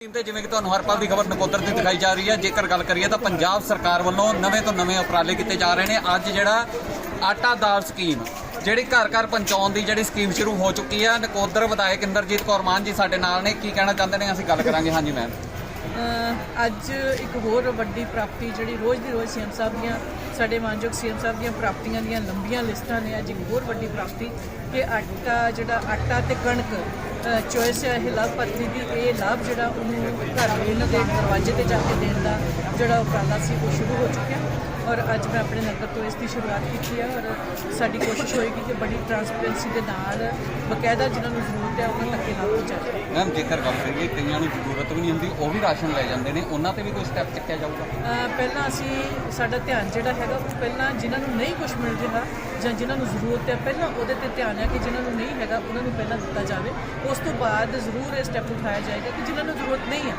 Team ਤੇ ਜਿਵੇਂ ਕਿ ਤੁਹਾਨੂੰ ਹਰ ਪਲ ਦੀ ਖਬਰ ਨਕੋਦਰ ਦੀ ਦਿਖਾਈ ਜਾ ਰਹੀ ਹੈ, ਜੇਕਰ ਗੱਲ ਕਰੀਏ ਤਾਂ ਪੰਜਾਬ ਸਰਕਾਰ ਵੱਲੋਂ ਨਵੇਂ ਤੋਂ ਨਵੇਂ ਉਪਰਾਲੇ ਕੀਤੇ ਜਾ ਰਹੇ ਨੇ। ਅੱਜ ਜਿਹੜਾ ਆਟਾ ਦਾਲ ਸਕੀਮ, ਜਿਹੜੀ ਘਰ ਘਰ ਪਹੁੰਚਾਉਣ ਦੀ ਜਿਹੜੀ ਸਕੀਮ ਸ਼ੁਰੂ ਹੋ ਚੁੱਕੀ ਹੈ, ਨਕੋਦਰ ਵਿਧਾਇਕ ਇੰਦਰਜੀਤ ਕੌਰ ਮਾਨ ਜੀ ਸਾਡੇ ਨਾਲ ਨੇ। ਕੀ ਕਹਿਣਾ ਚਾਹੁੰਦੇ ਨੇ? ਅਸੀਂ ਗੱਲ ਕਰਾਂਗੇ। ਹਾਂਜੀ ਮੈਮ ਅੱਜ ਇੱਕ ਹੋਰ ਵੱਡੀ ਪ੍ਰਾਪਤੀ ਜਿਹੜੀ ਰੋਜ਼ ਦੀ ਰੋਜ਼ ਸੀਐਮ ਸਾਹਿਬ ਦੀਆਂ, ਸਾਡੇ ਮਾਨਯੋਗ ਸੀਐਮ ਸਾਹਿਬ ਦੀਆਂ ਪ੍ਰਾਪਤੀਆਂ ਦੀਆਂ ਲੰਬੀਆਂ ਲਿਸਟਾਂ ਨੇ। ਅੱਜ ਇੱਕ ਹੋਰ ਵੱਡੀ ਪ੍ਰਾਪਤੀ ਕਿ ਆਟਾ ਜਿਹੜਾ ਆਟਾ ਤੇ ਕਣਕ ਚੋਇਸ ਹੈ, ਇਹ ਲਾਭਪਾਤਰੀ ਦੀ, ਇਹ ਲਾਭ ਜਿਹੜਾ ਉਹਨੂੰ ਘਰ ਇਹਨਾਂ ਦੇ ਦਰਵਾਜ਼ੇ ਤੇ ਜਾ ਕੇ ਦੇਣ ਦਾ ਜਿਹੜਾ ਉਪਰਾਲਾ ਸੀ, ਉਹ ਸ਼ੁਰੂ ਹੋ ਚੁੱਕਿਆ। ਔਰ ਅੱਜ ਮੈਂ ਆਪਣੇ ਨਗਰ ਤੋਂ ਇਸ ਦੀ ਸ਼ੁਰੂਆਤ ਕੀਤੀ ਹੈ ਔਰ ਸਾਡੀ ਕੋਸ਼ਿਸ਼ ਹੋਏਗੀ ਕਿ ਬੜੀ ਟਰਾਂਸਪੇਰੈਂਸੀ ਦੇ ਨਾਲ ਬਕਾਇਦਾ ਜਿਨ੍ਹਾਂ ਨੂੰ ਜ਼ਰੂਰਤ ਹੈ ਉਹਨਾਂ ਤੱਕ ਇਹ ਲਾਭ ਪਹੁੰਚਾਇਆ ਮੈਮ ਜੇਕਰ ਗੱਲ ਕਰੀਏ ਕਈਆਂ ਨੂੰ ਜ਼ਰੂਰਤ ਵੀ ਨਹੀਂ ਹੁੰਦੀ ਉਹ ਵੀ ਰਾਸ਼ਨ ਲੈ ਜਾਂਦੇ ਨੇ। ਉਹਨਾਂ ਤੇ ਵੀ ਕੋਈ ਸਟੈਪ ਚੱਕਿਆ ਜਾਊਗਾ? ਪਹਿਲਾਂ ਅਸੀਂ ਸਾਡਾ ਧਿਆਨ ਜਿਹੜਾ ਹੈਗਾ ਉਹ ਪਹਿਲਾਂ ਜਿਨ੍ਹਾਂ ਨੂੰ ਨਹੀਂ ਕੁਝ ਮਿਲ ਰਿਹਾ ਜਾਂ ਜਿਨ੍ਹਾਂ ਨੂੰ ਜ਼ਰੂਰਤ ਹੈ ਪਹਿਲਾਂ ਉਹਦੇ ਤੇ ਧਿਆਨ ਹੈ ਕਿ ਜਿਨ੍ਹਾਂ ਨੂੰ ਨਹੀਂ ਹੈਗਾ ਉਹਨਾਂ ਨੂੰ ਪਹਿਲਾਂ ਦਿੱਤਾ ਜਾਵੇ। ਉਸ ਤੋਂ ਬਾਅਦ ਜ਼ਰੂਰ ਇਹ ਸਟੈਪ ਉਠਾਇਆ ਜਾਏਗਾ ਕਿ ਜਿਨ੍ਹਾਂ ਨੂੰ ਜ਼ਰੂਰਤ ਨਹੀਂ ਹੈ।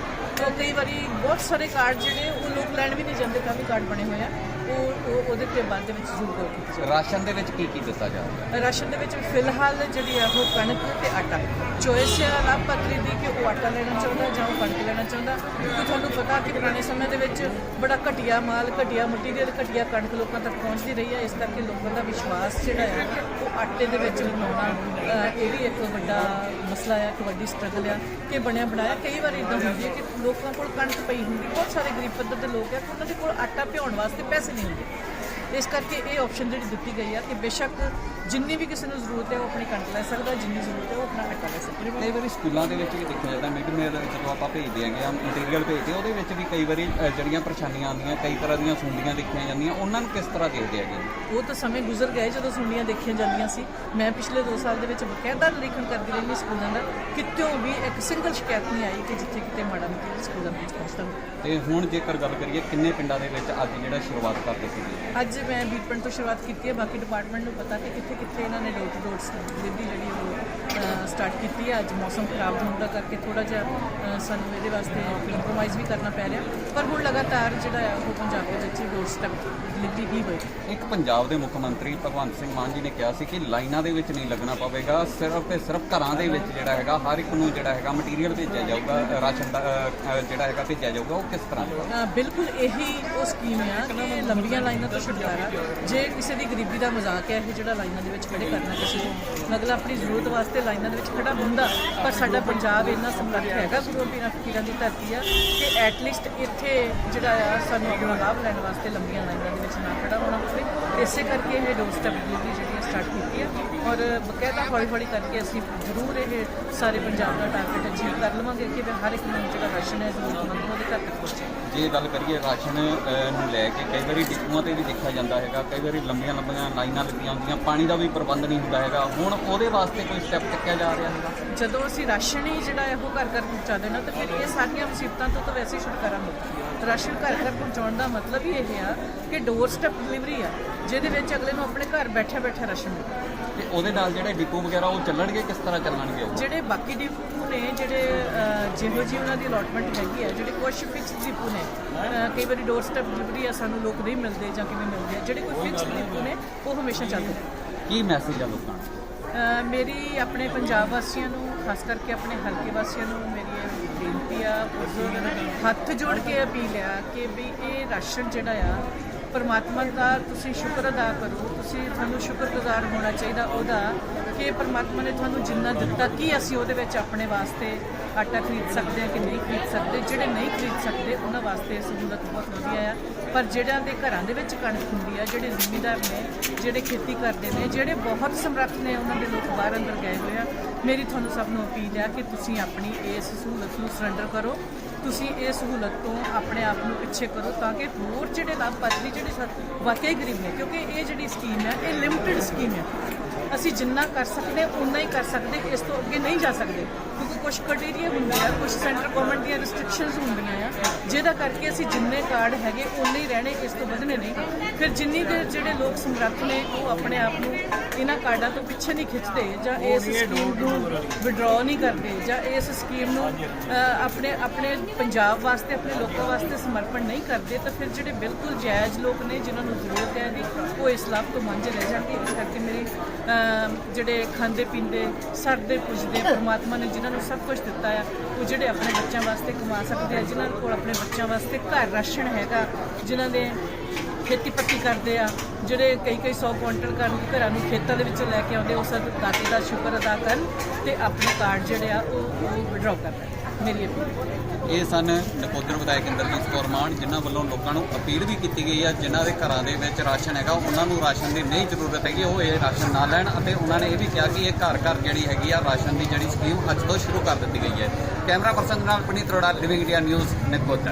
ਕਈ ਵਾਰੀ ਬਹੁਤ ਸਾਰੇ ਕਾਰਡ ਜਿਹੜੇ ਉਹ ਲੋਕ ਲੈਣ ਵੀ ਨਹੀਂ ਜਾਂਦੇ ਕਾਫੀ ਕਾਰਡ ਬਣੇ ਹੋਏ ਆ। ਉਹ ਉਹ- ਉਹਦੇ ਤੇ ਬਾਅਦ ਦੇ ਵਿੱਚ ਜ਼ਰੂਰ ਗੌਰ ਕੀਤੀ ਜਾਵੇ ਰਾਸ਼ਨ ਦੇ ਵਿੱਚ ਕੀ ਕੀ ਦਿੱਤਾ ਜਾਊਗਾ ਰਾਸ਼ਨ ਦੇ ਵਿੱਚ ਫਿਲਹਾਲ ਜਿਹੜੀ ਹੈ ਉਹ ਕਣਕ ਤੇ ਆਟਾ। ਚੋਇਸ ਹੈ ਲਾਭਪਾਤਰੀ ਦੀ ਕਿ ਉਹ ਆਟਾ ਲੈਣਾ ਚਾਹੁੰਦਾ ਜਾਂ ਉਹ ਕਣਕ ਲੈਣਾ ਚਾਹੁੰਦਾ। ਕਿਉਂਕਿ ਤੁਹਾਨੂੰ ਪਤਾ ਕਿ ਪੁਰਾਣੇ ਸਮੇਂ ਦੇ ਵਿੱਚ ਬੜਾ ਘਟੀਆ ਮਾਲ ਘਟੀਆ ਮਟੀਰੀਅਲ ਘਟੀਆ ਕਣਕ ਲੋਕਾਂ ਤੱਕ ਪਹੁੰਚਦੀ ਰਹੀ ਹੈ ਇਸ ਕਰਕੇ ਲੋਕਾਂ ਦਾ ਵਿਸ਼ਵਾਸ ਜਿਹੜਾ ਹੈ ਉਹ ਆਟੇ ਦੇ ਵਿੱਚ ਲਗਾਉਣਾ ਅਹ, ਇਹ ਵੀ ਇੱਕ ਵੱਡਾ ਮਸਲਾ ਹੈ ਇੱਕ ਵੱਡੀ ਸਟਰਗਲ ਆ ਕਿ ਬਣਿਆ ਬਣਾਇਆ। ਕਈ ਵਾਰ ਇਦਾਂ ਹੁੰਦੀ ਹੈ ਕਿ ਲੋਕਾਂ ਕੋਲ ਕਣਕ ਪਈ ਹੁੰਦੀ ਬਹੁਤ ਸਾਰੇ ਗਰੀਬ ਪੱਧਰ ਦੇ ਲੋਕ ਹੈ ਕਿ ਉਹਨਾਂ ਦੇ ਕੋਲ ਆਟਾ ਭਿਉਣ ਵਾਸਤੇ ਪੈਸੇ ਨਹੀਂ ਹੁੰਦੇ ਇਸ ਕਰਕੇ ਇਹ ਆਪਸ਼ਨ ਜਿਹੜੀ ਦਿੱਤੀ ਗਈ ਆ ਕਿ ਬੇਸ਼ੱਕ ਜਿੰਨੀ ਵੀ ਕਿਸੇ ਨੂੰ ਜ਼ਰੂਰਤ ਹੈ ਉਹ ਆਪਣੀ ਕਣਕ ਲੈ ਸਕਦਾ ਜਿੰਨੀ ਜ਼ਰੂਰਤ ਹੈ ਉਹ ਆਪਣਾ ਆਟਾ ਲੈ ਸਕਦਾ। ਕਈ ਵਾਰੀ ਸਕੂਲਾਂ ਦੇ ਵਿੱਚ ਵੀ ਦੇਖਿਆ ਜਾਂਦਾ ਮਿਡ ਮੇਲ ਜਦੋਂ ਆਪਾਂ ਭੇਜਦੇ ਹੈਗੇ ਆ ਮਟੀਰੀਅਲ ਭੇਜਦੇ ਉਹਦੇ ਵਿੱਚ ਵੀ ਕਈ ਵਾਰੀ ਜਿਹੜੀਆਂ ਪਰੇਸ਼ਾਨੀਆਂ ਆਉਂਦੀਆਂ ਕਈ ਤਰ੍ਹਾਂ ਦੀਆਂ ਸੁੰਡੀਆਂ ਦੇਖੀਆਂ ਜਾਂਦੀਆਂ ਉਹਨਾਂ ਨੂੰ ਕਿਸ ਤਰ੍ਹਾਂ ਦੇਖਦੇ ਹੈਗੇ ਉਹ ਤਾਂ ਸਮੇਂ ਗੁਜ਼ਰ ਗਏ ਜਦੋਂ ਸੁਣੀਆਂ ਦੇਖੀਆਂ ਜਾਂਦੀਆਂ ਸੀ। ਮੈਂ ਪਿਛਲੇ 2 ਸਾਲ ਦੇ ਵਿੱਚ ਬਕਾਇਦਾ ਨਿਰੀਖਣ ਕਰਦੀ ਰਹੀ ਸਕੂਲਾਂ ਦਾ। ਕਿਤਿਓਂ ਵੀ ਇੱਕ ਸਿੰਗਲ ਸ਼ਿਕਾਇਤ ਨਹੀਂ ਆਈ ਕਿ ਜਿੱਥੇ ਕਿਤੇ ਮਾੜਾ ਮਟੀਰੀਅਲ ਸਕੂਲਾਂ ਵਿੱਚ ਪਹੁੰਚਦਾ ਤੇ ਹੁਣ ਜੇਕਰ ਗੱਲ ਕਰੀਏ ਕਿੰਨੇ ਪਿੰਡਾਂ ਦੇ ਵਿੱਚ ਅੱਜ ਜਿਹੜਾ ਸ਼ੁਰੂਆਤ ਕਰ ਦਿੱਤੀ ਗਈ ਹੈ? ਅੱਜ ਮੈਂ ਬੀਟਪਿੰਡ ਤੋਂ ਸ਼ੁਰੂਆਤ ਕੀਤੀ ਹੈ ਬਾਕੀ ਡਿਪਾਰਟਮੈਂਟ ਨੂੰ ਪਤਾ ਕਿ ਕਿੱਥੇ ਕਿੱਥੇ ਇਹਨਾਂ ਨੇ ਡੋਰ ਟੂ ਡੋਰ ਡਿਲੀਵਰੀ ਜਿਹੜੀ ਉਹ ਸਟਾਰਟ ਕੀਤੀ ਹੈ। ਅੱਜ ਮੌਸਮ ਖਰਾਬ ਹੋਣ ਦਾ ਕਰਕੇ ਥੋੜਾ ਜਿਹਾ ਸਾਨੂੰ ਇਹਦੇ ਵਾਸਤੇ ਕੰਪਰੋਮਾਈਜ਼ ਵੀ ਕਰਨਾ ਪੈ ਰਿਹਾ। ਪਰ ਹੁਣ ਲਗਾਤਾਰ ਜਿਹੜਾ ਹੈ ਉਹ ਪੰਜਾਬ ਦੇ ਵਿੱਚ ਡੋਰ ਸਟੈਪ ਡਿਲੀਵਰੀ ਹੀ ਹੋਏਗੀ ਇੱਕ ਪੰਜਾਬ ਦੇ ਮੁੱਖ ਮੰਤਰੀ ਭਗਵੰਤ ਸਿੰਘ ਮਾਨ ਜੀ ਨੇ ਕਿਹਾ ਸੀ ਕਿ ਲਾਈਨਾਂ ਦੇ ਵਿੱਚ ਨਹੀਂ ਲੱਗਣਾ ਪਵੇਗਾ ਸਿਰਫ ਤੇ ਸਿਰਫ ਘਰਾਂ ਦੇ ਵਿੱਚ ਜਿਹੜਾ ਹੈਗਾ ਹਰ ਇੱਕ ਨੂੰ ਜਿਹੜਾ ਹੈਗਾ ਮਟੀਰੀਅਲ ਭੇਜਿਆ ਜਾਊਗਾ ਰਾਸ਼ਨ ਦਾ ਜਿਹੜਾ ਹੈਗਾ ਭੇਜਿਆ ਜਾਊਗਾ ਉਹ ਕਿਸ ਤਰ੍ਹਾਂ? ਬਿਲਕੁਲ ਇਹੀ ਉਹ ਸਕੀਮ ਕਿ ਲੰਬੀਆਂ ਲਾਈਨਾਂ ਤੋਂ ਛੁਟਕਾਰਾ ਜੇ ਕਿਸੇ ਦੀ ਗਰੀਬੀ ਦਾ ਮਜ਼ਾਕ ਹੈ, ਇਹ ਜਿਹੜਾ ਲਾਈਨਾਂ ਦੇ ਵਿੱਚ ਖੜੇ ਕਰਨਾ ਕਿਸੇ ਨੂੰ ਅਗਲਾ ਆਪਣੀ ਜ਼ਰੂਰਤ ਵਾਸਤੇ ਲਾਈਨਾਂ ਦੇ ਵਿੱਚ ਖੜਾ ਹੁੰਦਾ, ਪਰ ਸਾਡਾ ਪੰਜਾਬ ਇੰਨਾ ਸਮਰੱਥ ਹੈਗਾ ਗੁਰੂ ਪੀਰਾਂ ਫਕੀਰਾਂ ਦੀ ਧਰਤੀ ਆ ਕਿ ਐਟਲੀਸਟ ਇੱਥੇ ਜਿਹੜਾ ਆ, ਸਾਨੂੰ ਆਪਣਾ ਲਾਭ ਲੈਣ ਵਾਸਤੇ ਲੰਬੀਆਂ ਲਾਈਨਾਂ ਦੇ ਵਿੱਚ ਨਾ ਖੜਾ ਹੋਣਾ ਪਵੇ ਇਸੇ ਕਰਕੇ ਇਹ ਡੋਰ ਸਟੈਪ ਡਿਲੀਵਰੀ ਜਿਹੜੀ ਸਟਾਰਟ ਕੀਤੀ ਹੈ ਔਰ ਬਕਾਇਦਾ ਹੌਲੀ ਹੌਲੀ ਕਰਕੇ ਅਸੀਂ ਜ਼ਰੂਰ ਇਹ ਸਾਰੇ ਪੰਜਾਬ ਦਾ ਟਾਰਗੇਟ ਅਚੀਵ ਕਰ ਲਵਾਂਗੇ ਕਿ ਹਰ ਇੱਕ ਨੂੰ ਜਿਹੜਾ ਰਾਸ਼ਨ ਹੈ ਜ਼ਰੂਰਤਮੰਦ ਉਹਦੇ ਘਰ ਤੱਕ ਪਹੁੰਚੇ। ਜੇ ਗੱਲ ਕਰੀਏ ਰਾਸ਼ਨ ਨੂੰ ਲੈ ਕੇ ਕਈ ਵਾਰੀ ਡਿਪੂਆਂ ਤੇ ਵੀ ਦੇਖਿਆ ਜਾਂਦਾ ਹੈਗਾ, ਕਈ ਵਾਰੀ ਲੰਬੀਆਂ ਲੰਬੀਆਂ ਲਾਈਨਾਂ ਲੱਗੀਆਂ ਹੁੰਦੀਆਂ, ਪਾਣੀ ਦਾ ਵੀ ਪ੍ਰਬੰਧ ਨਹੀਂ ਹੁੰਦਾ ਹੈਗਾ। ਹੁਣ ਉਹਦੇ ਵਾਸਤੇ ਕੋਈ ਸਟੈਪ ਚੱਕਿਆ ਜਾ ਰਿਹਾ ਹੈਗਾ? ਜਦੋਂ ਅਸੀਂ ਰਾਸ਼ਨ ਹੀ ਜਿਹੜਾ ਹੈ ਉਹ ਘਰ ਘਰ ਪਹੁੰਚਾ ਦੇਣਾ, ਤਾਂ ਫਿਰ ਇਹ ਸਾਰੀਆਂ ਮੁਸੀਬਤਾਂ ਤੋਂ ਤਾਂ ਵੈਸੇ ਹੀ ਛੁਟਕਾਰਾ ਮਿਲਦਾ ਰਾਸ਼ਨ ਘਰ ਘਰ ਪਹੁੰਚਾਉਣ ਦਾ ਮਤਲਬ ਹੀ ਇਹ ਆ ਕਿ ਡੋਰ ਸਟੈਪ ਡਿਲੀਵਰੀ ਆ ਜਿਹਦੇ ਵਿੱਚ ਅਗਲੇ ਨੂੰ ਆਪਣੇ ਘਰ ਬੈਠੇ ਬੈਠੇ ਰਾਸ਼ਨ ਮਿਲਦਾ ਤੇ ਉਹਦੇ ਨਾਲ ਜਿਹੜੇ ਡਿਪੂ ਵਗੈਰਾ ਉਹ ਚੱਲਣਗੇ ਕਿਸ ਤਰ੍ਹਾਂ ਚੱਲਣਗੇ ਜਿਹੜੇ ਬਾਕੀ ਡਿਪੂ ਨੇ ਜਿਹੜੇ ਜਿਹੋ ਜੀ ਉਹਨਾਂ ਦੀ ਅਲਾਟਮੈਂਟ ਹੈਗੀ ਆ ਜਿਹੜੇ ਕੁਝ ਫਿਕਸ ਡਿਪੂ ਨੇ ਕਈ ਵਾਰੀ ਡੋਰ ਸਟੈਪ ਡਿਲੀਵਰੀ ਆ ਸਾਨੂੰ ਲੋਕ ਨਹੀਂ ਮਿਲਦੇ ਜਾਂ ਕਿਵੇਂ ਮਿਲਦੇ ਆ ਜਿਹੜੇ ਕੋਈ ਫਿਕਸ ਡਿਪੂ ਨੇ ਉਹ ਹਮੇਸ਼ਾ ਚੱਲਦੇ ਕੀ ਮੈਸੇਜ ਆ ਲੋਕਾਂ ਨੂੰ? ਮੇਰੀ ਆਪਣੇ ਪੰਜਾਬ ਵਾਸੀਆਂ ਨੂੰ ਖਾਸ ਕਰਕੇ ਆਪਣੇ ਹਲਕੇ ਵਾਸੀਆਂ ਨੂੰ ਮੇਰੀ ਇਹ ਬੇਨਤੀ ਆ ਉਸ ਹੱਥ ਜੋੜ ਕੇ ਅਪੀਲ ਆ ਕਿ ਵੀ ਇਹ ਰਾਸ਼ਨ ਜਿਹੜਾ ਆ ਪਰਮਾਤਮਾ ਦਾ ਤੁਸੀਂ ਸ਼ੁਕਰ ਅਦਾ ਕਰੋ, ਤੁਸੀਂ ਤੁਹਾਨੂੰ ਸ਼ੁਕਰਗੁਜ਼ਾਰ ਹੋਣਾ ਚਾਹੀਦਾ ਉਹਦਾ ਕਿ ਪਰਮਾਤਮਾ ਨੇ ਤੁਹਾਨੂੰ ਜਿੰਨਾ ਦਿੱਤਾ, ਕੀ ਅਸੀਂ ਉਹਦੇ ਵਿੱਚ ਆਪਣੇ ਵਾਸਤੇ ਆਟਾ ਖਰੀਦ ਸਕਦੇ ਹਾਂ ਕਿ ਨਹੀਂ ਖਰੀਦ ਸਕਦੇ, ਜਿਹੜੇ ਨਹੀਂ ਖਰੀਦ ਸਕਦੇ ਉਹਨਾਂ ਵਾਸਤੇ ਇਹ ਸਹੂਲਤ ਬਹੁਤ ਵਧੀਆ ਆ। ਪਰ ਜਿਹੜਿਆਂ ਦੇ ਘਰਾਂ ਦੇ ਵਿੱਚ ਕਣਕ ਹੁੰਦੀ ਆ, ਜਿਹੜੇ ਜ਼ਿਮੀਂਦਾਰ ਨੇ, ਜਿਹੜੇ ਖੇਤੀ ਕਰਦੇ ਨੇ, ਜਿਹੜੇ ਬਹੁਤ ਸਮਰੱਥ ਨੇ, ਉਹਨਾਂ ਦੇ ਲੋਕ ਬਾਹਰ ਅੰਦਰ ਗਏ ਹੋਏ ਆ, ਮੇਰੀ ਤੁਹਾਨੂੰ ਸਭ ਨੂੰ ਅਪੀਲ ਆ ਕਿ ਤੁਸੀਂ ਆਪਣੀ ਇਸ ਸਹੂਲਤ ਨੂੰ ਸਰੈਂਡਰ ਕਰੋ। ਤੁਸੀਂ ਇਹ ਸਹੂਲਤ ਤੋਂ ਆਪਣੇ ਆਪ ਨੂੰ ਪਿੱਛੇ ਕਰੋ ਤਾਂ ਕਿ ਹੋਰ ਜਿਹੜੇ ਲਾਭਪਾਤਰੀ, ਜਿਹੜੇ ਸਾ- ਵਾਕਈ ਗਰੀਬ ਨੇ, ਕਿਉਂਕਿ ਇਹ ਜਿਹੜੀ ਸਕੀਮ ਹੈ, ਇਹ ਲਿਮਟਿਡ ਸਕੀਮ ਹੈ। ਅਸੀਂ ਜਿੰਨਾ ਕਰ ਸਕਦੇ ਉਨਾ ਹੀ ਕਰ ਸਕਦੇ ਇਸ ਤੋਂ ਅੱਗੇ ਨਹੀਂ ਜਾ ਸਕਦੇ। ਕਿਉਂਕਿ ਕੁਝ ਕ੍ਰਾਈਟੇਰੀਆ ਹੁੰਦੇ ਆ ਕੁਝ ਸੈਂਟਰ ਗਵਰਨਮੈਂਟ ਦੀਆਂ ਰਿਸਟ੍ਰਿਕਸ਼ਨਸ ਹੁੰਦੀਆਂ ਆ। ਜਿਹਦਾ ਕਰਕੇ ਅਸੀਂ ਜਿੰਨੇ ਕਾਰਡ ਹੈਗੇ ਉਨੇ ਹੀ ਰਹਿਣੇ ਇਸ ਤੋਂ ਵਧਣੇ ਨਹੀਂ। ਫਿਰ ਜਿੰਨੀ ਦੇ ਜਿਹੜੇ ਲੋਕ ਸਮਰੱਥ ਨੇ ਉਹ ਆਪਣੇ ਆਪ ਨੂੰ ਇਹਨਾਂ ਕਾਰਡਾਂ ਤੋਂ ਪਿੱਛੇ ਨਹੀਂ ਖਿੱਚਦੇ ਜਾਂ ਇਸ ਸਕੀਮ ਨੂੰ ਵਿਡਰਾਅ ਨਹੀਂ ਕਰਦੇ ਜਾਂ ਇਸ ਸਕੀਮ ਨੂੰ ਆਪਣੇ ਆਪਣੇ ਪੰਜਾਬ ਵਾਸਤੇ ਆਪਣੇ ਲੋਕਾਂ ਵਾਸਤੇ ਸਮਰਪਣ ਨਹੀਂ ਕਰਦੇ ਤਾਂ ਫਿਰ ਜਿਹੜੇ ਬਿਲਕੁਲ ਜਾਇਜ਼ ਲੋਕ ਨੇ ਜਿਨ੍ਹਾਂ ਨੂੰ ਜ਼ਰੂਰਤ ਹੈ ਉਹ ਇਸ ਲਾਭ ਤੋਂ ਵਾਂਝੇ ਰਹਿ ਜਾਣਗੇ ਇਸ ਕਰਕੇ ਮੇਰੇ ਜਿਹੜੇ ਖਾਂਦੇ ਪੀਂਦੇ ਸਰਦੇ ਪੁੱਜਦੇ ਪਰਮਾਤਮਾ ਨੇ ਜਿਨ੍ਹਾਂ ਨੂੰ ਸਭ ਕੁਝ ਦਿੱਤਾ ਆ, ਉਹ ਜਿਹੜੇ ਆਪਣੇ ਬੱਚਿਆਂ ਵਾਸਤੇ ਕਮਾ ਸਕਦੇ ਆ, ਜਿਨ੍ਹਾਂ ਕੋਲ ਆਪਣੇ ਬੱਚਿਆਂ ਵਾਸਤੇ ਘਰ ਰਾਸ਼ਨ ਹੈਗਾ, ਜਿਨ੍ਹਾਂ ਦੇ ਖੇਤੀ ਪੱਤੀ ਕਰਦੇ ਆ, ਜਿਹੜੇ ਕਈ ਕਈ 100 ਕੁਇੰਟਲ ਕਰਨ ਘਰਾਂ ਨੂੰ ਖੇਤਾਂ ਦੇ ਵਿੱਚ ਲੈ ਕੇ ਆਉਂਦੇ ਉਸ ਦਾਤੇ ਦਾ ਸ਼ੁਕਰ ਅਦਾ ਕਰਨ ਤੇ ਆਪਣੇ ਕਾਰਡ ਜਿਹੜੇ ਆ, ਉਹ ਵਿਡਰਾਅ ਕਰਨ ਮੇਰੀ ਅਪੀਲ ਇਹ ਸਨ ਨਕੋਦਰ ਵਿਧਾਇਕ ਇੰਦਰਜੀਤ ਕੌਰ ਮਾਨ, ਜਿਨ੍ਹਾਂ ਵੱਲੋਂ ਲੋਕਾਂ ਨੂੰ ਅਪੀਲ ਵੀ ਕੀਤੀ ਗਈ ਆ, ਜਿਨ੍ਹਾਂ ਦੇ ਘਰਾਂ ਦੇ ਵਿੱਚ ਰਾਸ਼ਨ ਹੈਗਾ, ਉਹਨਾਂ ਨੂੰ ਰਾਸ਼ਨ ਦੀ ਨਹੀਂ ਜ਼ਰੂਰਤ ਹੈਗੀ, ਉਹ ਇਹ ਰਾਸ਼ਨ ਨਾ ਲੈਣ ਅਤੇ ਉਹਨਾਂ ਨੇ ਇਹ ਵੀ ਕਿਹਾ ਕਿ ਇਹ ਘਰ ਘਰ ਜਿਹੜੀ ਹੈਗੀ ਆ, ਰਾਸ਼ਨ ਦੀ ਜਿਹੜੀ ਸਕੀਮ ਅੱਜ ਤੋਂ ਸ਼ੁਰੂ ਕਰ ਦਿੱਤੀ ਗਈ ਹੈ। ਕੈਮਰਾ ਪਰਸਨ ਨਾਲ Puneet Arora living India news Nakodar.